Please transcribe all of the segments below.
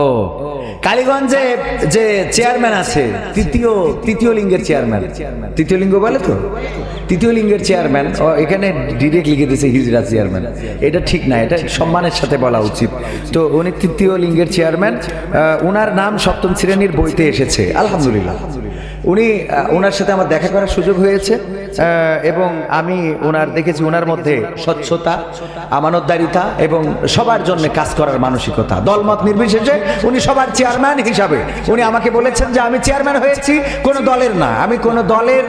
ও। কালীগঞ্জে যে চেয়ারম্যান আছে, তৃতীয় তৃতীয় লিঙ্গের চেয়ারম্যান তৃতীয় লিঙ্গ বলে তো? তৃতীয় লিঙ্গের চেয়ারম্যান ও, এখানে ডিরেক্ট লিখে দিয়েছে হিজরা চেয়ারম্যান এটা ঠিক না, এটা সম্মানের সাথে বলা উচিত। তো উনি তৃতীয় লিঙ্গের চেয়ারম্যান ওনার নাম সপ্তম শ্রেণির বইতে এসেছে। আলহামদুলিল্লাহ। উনি ওনার সাথে আমার দেখা করার সুযোগ হয়েছে এবং আমি ওনার দেখেছি ওনার মধ্যে স্বচ্ছতা, আমানতদারিতা এবং সবার জন্য কাজ করার মানসিকতা। দলমত নির্বিশেষে উনি সবার চেয়ারম্যান হিসাবে। উনি আমাকে বলেছেন যে আমি চেয়ারম্যান হয়েছি, কোনো দলের না। আমি কোনো দলের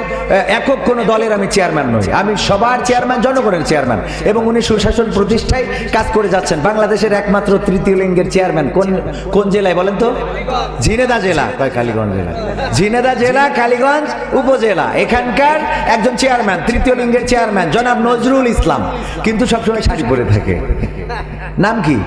একক কোনো দলের আমি চেয়ারম্যান নই। আমি সবার চেয়ারম্যান, জনগণের চেয়ারম্যান। এবং উনি সুশাসন প্রতিষ্ঠায় কাজ করে যাচ্ছেন। বাংলাদেশের একমাত্র তৃতীয় লিঙ্গের চেয়ারম্যান কোন কোন জেলায় বলেন তো? ঝিনেদা জেলা। কালীগঞ্জ জেলা। ঝিনেদা জেলা কালীগঞ্জ উপজেলা। এখানকার একজন চেয়ারম্যান তৃতীয় লিঙ্গের চেয়ারম্যান জনাব নজরুল ইসলাম। কিন্তু সবসময় শাড়ি পরে থাকে। নাম কি?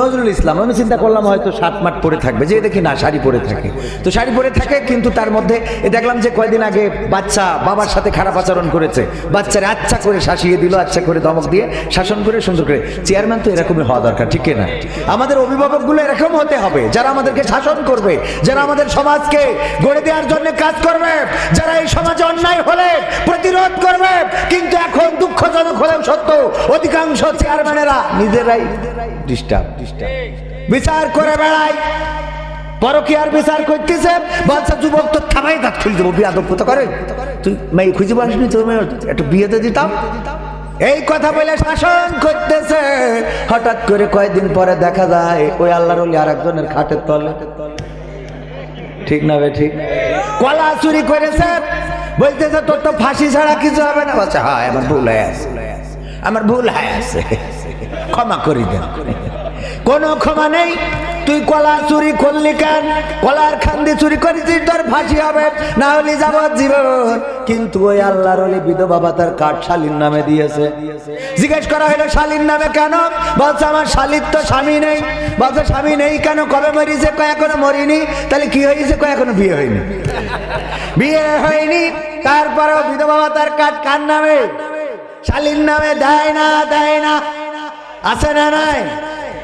নজরুল ইসলাম। আমি চিন্তা করলাম হয়তো সাত মাঠ পরে থাকবে। যে দেখি না শাড়ি পরে থাকে। তো শাড়ি পরে থাকে কিন্তু তার মধ্যে এ দেখলাম যে কয়দিন আগে বাচ্চা বাবার সাথে খারাপ আচরণ করেছে। বাচ্চারা আচ্ছা করে শাসিয়ে দিল আচ্ছা করে দমক দিয়ে শাসন করে সুন্দর করে। চেয়ারম্যান তো এরকমই হওয়া দরকার ঠিক না আমাদের অভিভাবকগুলো এরকম হতে হবে যারা আমাদেরকে শাসন করবে যারা আমাদের সমাজকে গড়ে দেওয়ার জন্য কাজ করবে, যারা এই সমাজে অন্যায় হলে প্রতিরোধ করবে, কিন্তু এখন দুঃখজনক হলেও সত্য, অধিকাংশ চেয়ারম্যানেরা নিজেরাই ডিস্টার্ব বিচার করে বেড়ায়। পরকিয়ার বিচার করতেছে, বলছে, যুবক তো থামাই দাঁত খুলে দেবো, বিয়া করে? তুই মেয়ে খুঁজে পাসনি তুমি একটু বিয়েতে দিতাম? এই কথা বলে শাসন করতেছে। হঠাৎ করে কয়েকদিন পরে দেখা যায়, ওই আল্লাহর আর একজনের খাটের তলে। ঠিক না ঠিক? কলা চুরি করেছে, বলতেছে, তোর তো ফাঁসি ছাড়া কিছু হবে না। বলছে হ্যাঁ আমার ভুল হয়ে আছে। আমার ভুল হয়ে আছে। ক্ষমা করি দেন কোনো ক্ষমা নেই। তুই কলা চুরি করলি কেন? কলার খান্দি চুরি করেছিস, তোর ফাঁসি হবে। না হলে যাব জীবন। কিন্তু ওই আল্লাহর ওলি বিধবা তার কাঠ শালীর নামে দিয়েছে। জিজ্ঞেস করা হলো শালীর নামে কেন? বলছে, আমার শালীর তো স্বামী নেই। বলছে, স্বামী নেই কেন? কবে মরিছে? কয় এখনও মরিনি? তাহলে কি হয়েছে? কয় এখনও বিয়ে হয়নি। বিয়ে হয়নি, তারপরেও বিধবা তার কাঠ কার নামে? শালীর নামে দেয় না দেয় না। আছে না নাই?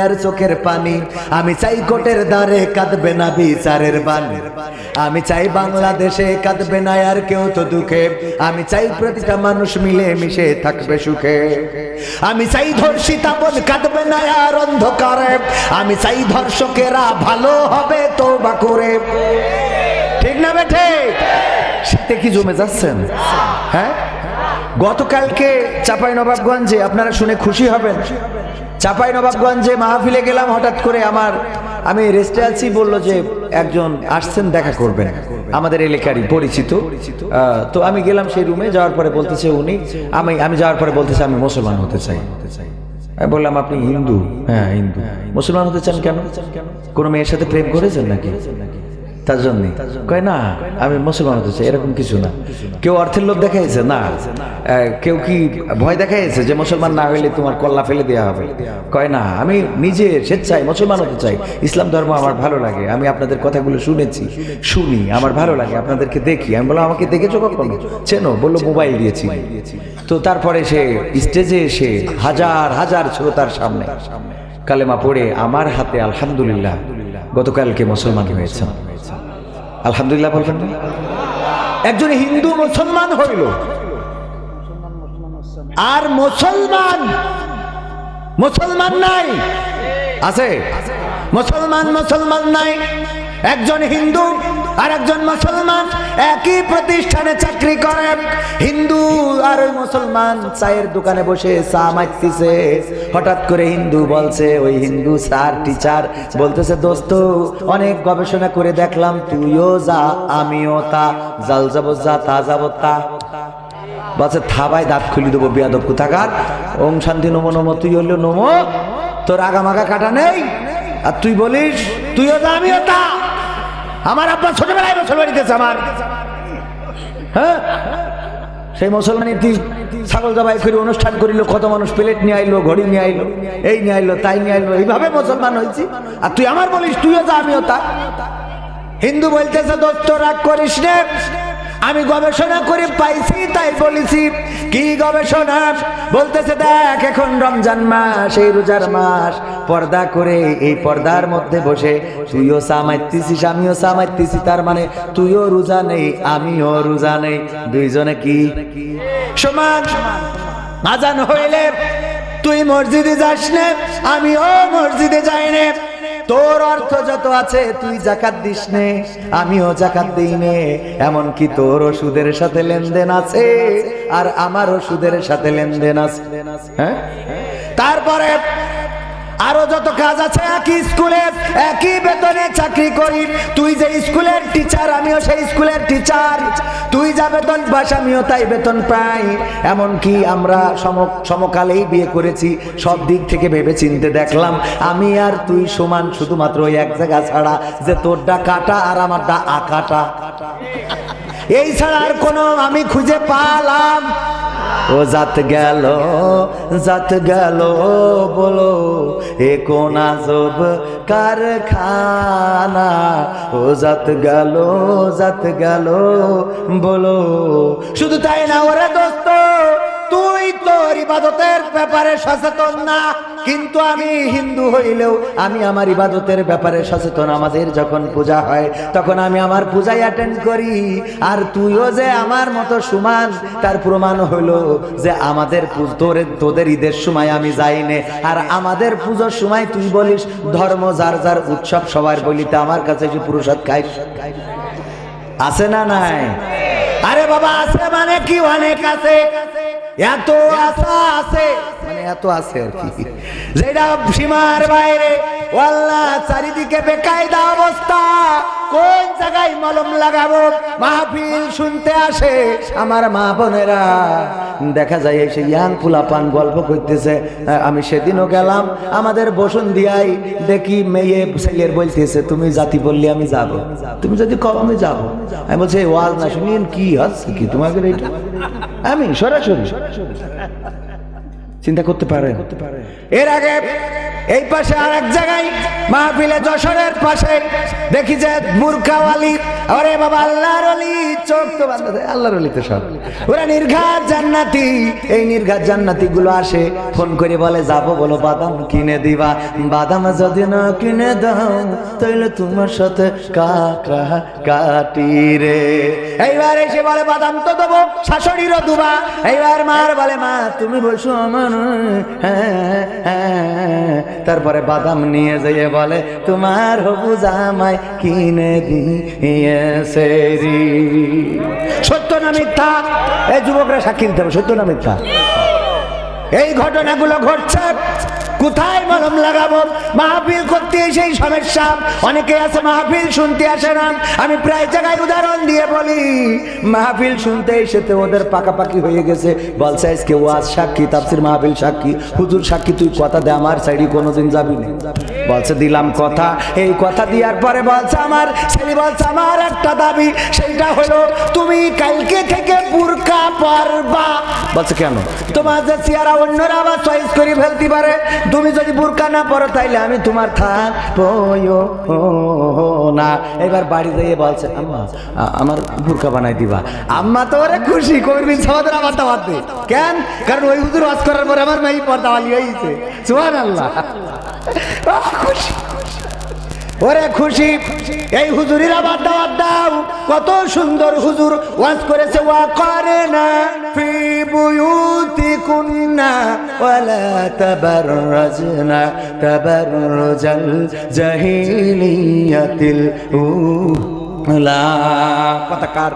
আর চোখের পানি। আমি চাই কোটের দ্বারে কাঁদবে না বিচারের বাণী। আমি চাই বাংলাদেশে কাঁদবে না আর কেউ তো দুঃখে। আমি চাই প্রতিটা মানুষ মিলে মিশে থাকবে সুখে। আমি চাই ধর্ষিতা বোন কাঁদবে না আর অন্ধকারে। আমি চাই ধর্ষকেরা ভালো হবে তো বা করে। ঠিক না বেঠে শীতে কি জমে যাচ্ছেন? হ্যাঁ? গতকালকে চাপাই নবাবগঞ্জে আপনারা শুনে খুশি হবেন। চাপাই নবাবগঞ্জে মাহফিলে গেলাম, হঠাৎ করে আমার, আমি রেস্টে আছি বলল যে একজন আসছেন, দেখা করবেন। আমাদের এলাকারই পরিচিত। তো আমি গেলাম সেই রুমে, যাওয়ার পরে বলতেছে উনি, আমি আমি যাওয়ার পরে বলতেছে আমি মুসলমান হতে চাই। বললাম, আপনি হিন্দু? হ্যাঁ হিন্দু। মুসলমান হতে চান কেন? কোনো মেয়ের সাথে প্রেম করেছেন নাকি? তার জন্য। কয় না, আমি মুসলমান হতে চাই, এরকম কিছু না। কেউ অর্থের লোভ দেখাইছে? না। কেউ কি ভয় দেখাইছে যে মুসলমান না হইলে তোমার কল্লা ফেলে দেওয়া হবে? কয় না, আমি নিজে স্বেচ্ছায় মুসলমান হতে চাই। ইসলাম ধর্ম আমার ভালো লাগে, আমি আপনাদের কথাগুলো শুনেছি, শুনি, আমার ভালো লাগে, আপনাদেরকে দেখি। আমি বললাম, আমাকে দেখেছ কখনো? চেনো, বলল, মোবাইল দিয়েছি। তো তারপরে সে স্টেজে এসে হাজার হাজার শ্রোতার সামনে কালেমা পড়ে, আমার হাতে আলহামদুলিল্লাহ গতকালকে মুসলমান হয়েছে। আলহামদুলিল্লাহ, বলবেন? একজন হিন্দু মুসলমান হইল। আর মুসলমান মুসলমান নাই। আছে? মুসলমান মুসলমান নাই। একজন হিন্দু আর একজন মুসলমান একই প্রতিষ্ঠানে চাকরি করে। হিন্দু আর ওই মুসলমান চায়ের দোকানে বসে চা মারতেছে হঠাৎ করে হিন্দু বলছে, ওই হিন্দু স্যার, টিচার। বলতেছে, দোস্ত, অনেক গবেষণা করে দেখলাম, তুইও যা, আমিও তা। জাল যাব যা, তা যাব তা। বলছে থাবায় দাঁত খুলি দেবো, বিয়াদব কোথাকার? ওম শান্তি, নমো নমো, তুই হলো নমো। তোর আগামাগা কাটা নেই? আর তুই বলিস, তুইও যা, আমিও তা। আমার আব্বা ছোটবেলায় মুসলমানি দিয়েছে আমার। হ্যাঁ? সেই মুসলমানি ছাগল জবাই করে অনুষ্ঠান করিল, কত মানুষ প্লেট নিয়ে আইলো, ঘড়ি নিয়ে আইলো, এই নিয়ে আইলো, তাই নিয়ে আইলো, এইভাবে মুসলমান হয়েছি আর তুই আমার বলিস, তুইও তা আমিও তা। হিন্দু বলতেছে, দোস্ত, রাগ করিস নে। আমি গবেষণা করে পাইছি, তাই বলেছি। কি গবেষণা? বলতেছে, দেখ, এখন রমজান মাস, এই রোজার মাস। পর্দা করে এই পর্দার মধ্যে বসে তুইও সামাইতেছিস আমিও সামাইতেছি তার মানে তুইও রোজা নেই, আমিও রোজা নেই। দুইজনে কি? সমান। আজান হইলে তুই মসজিদে যাস নে, আমিও মসজিদে যাই নে। তোর অর্থ যত আছে তুই জাকাত দিস নে, আমিও জাকাত দিই নে। এমনকি তোর ওষুধের সাথে লেনদেন আছে, আর আমার ওষুধের সাথে লেনদেন আছে। হ্যাঁ? তারপরে আরও যত কাজ আছে একই স্কুলে, একই বেতনে চাকরি করি। তুই যে স্কুলের টিচার আমিও সেই স্কুলের টিচার তুই যা বেতন পাস, আমিও তাই বেতন পাই। এমনকি আমরা সম, সমকালেই বিয়ে করেছি, সব দিক থেকে ভেবে চিনতে দেখলাম, আমি আর তুই সমান শুধুমাত্র ওই এক জায়গা ছাড়া, যে তোরটা কাটা আর আমারটা আকাটা এই ছাড়া আর কোনো আমি খুঁজে পালাম। ও জাত গেল জাত গেল, বলো, এ কোন আজব কারখানা? ও জাত গেল জাত গেল, বলো, শুধু তাই না ওরা দোস্ত। তোর ইবাদতের ব্যাপারে সচেতন না। কিন্তু আমি হিন্দু হইলেও আমি আমার ইবাদতের ব্যাপারে সচেতন। আমাদের যখন পূজা হয়, তখন আমি আমার পূজায় অ্যাটেন্ড করি। আর তুইও যে আমার মতো সমান তার প্রমাণ হলো যে আমাদের তোর তোদের ঈদের সময় আমি যাই নে আর আমাদের পুজোর সময় তুই বলিস, ধর্ম যার যার উৎসব, সবার বলিতে আমার কাছে যে প্রসাদ খাই আছে না নাই? আরে বাবা, আছে মানে কি? অনেক আছে। এত আশা আছে মানে এত আছে আর কি। যেটা সীমার বাইরে ওয়াল্লাহ, চারিদিকে বেকায়দা অবস্থা। কোন জায়গায় মলম লাগাবো? মাহফিল শুনতে আসে আমার মা বোনেরা। দেখা যায় এসে ইয়াং ফুলাপান গল্প করতেছে আমি সেদিনও গেলাম, আমাদের বসুন দিয়াই দেখি মেয়ে ছেলের বলতেছে, তুমি জাতি বললি আমি যাব। তুমি যদি কম আমি যাব। আমি বলছি, "এই ওয়াজ না শুনিয়েন কি হচ্ছে কি? তোমাকে এইটা? আমি সরাসরি। চিন্তা করতে পারে। এর আগে এই পাশে আর এক জায়গায় মাহফিলে যশোরের পাশে দেখি যে মুরখাওয়ালি। আরে বাবা আল্লাহর অলি চোখ তো আল্লাহর অলি তো সব। ওরা নির্ঘাত জান্নাতি। এই নির্ঘাত জান্নাতি গুলো আসে ফোন করে বলে যাব বলো বাদাম কিনে দিবা। বাদাম যদি না কিনে দাও তাহলে তোমার সাথে কাকা কাটি রে। এইবার এসে বলে বাদাম তো দেবো শাশুড়িরও দুবা। এইবার মার বলে মা তুমি বসো আমার। তারপরে বাদাম নিয়ে যেয়ে বলে, তোমার হবু জামাই কিনে দিয়েছে সত্য না মিথ্যা? এই যুবকরা সাক্ষী দিতে হবে, সত্য না মিথ্যা? এই ঘটনাগুলো ঘটছে। কোথায় মলম লাগাবো? মাহফিল করতে সেই সমস্যা। অনেকে আছে মাহফিল শুনতে আসে না। আমি প্রায় জায়গায় উদাহরণ দিয়ে বলি, মাহফিল শুনতে এসেতে ওদের পাকাপাকি হয়ে গেছে। বলছে আজকে ওয়াজ সাক্ষী, তাফসির মাহফিল সাক্ষী, হুজুর সাক্ষী, তুই কথা দে, আমার সাইডে কোনোদিন যাবি না। বলছে, দিলাম কথা। এই কথা দেওয়ার পরে বলছে, আমার ছেলে বলছে, আমার একটা দাবি, সেইটা হলো, তুমি কালকে থেকে বুরকা পরবা। বলছে, কেন? তোমার যে চেয়ারা অন্যরা আবার চয়েস করে ফেলতে পারে। তুমি যদি বুরকা না পরো, তাইলে আমি তোমার থাকব না। এবার বাড়ি যেয়ে বলছে, আম্মা আমার বুরকা বানাই দিবা। আম্মা তো ওরে খুশি কবির সমাদের আমার দাওয়াত দে। কেন? কারণ ওই হুজুর ওয়াজ করার পরে আমার মেয়ে পর্দা বালি হয়েছে সুবহানাল্লাহ খুশি। ওরে খুশি, এই হুজুরির আবার দাওয়াত দাও। কত সুন্দর হুজুর ওয়াজ করেছে, ওয়া করে না। ফি বুয়ুতি কুন্না ওয়ালা তাবাররাজনা, তাবাররাজাল জাহিলিয়াতিল উলা। কথা কার?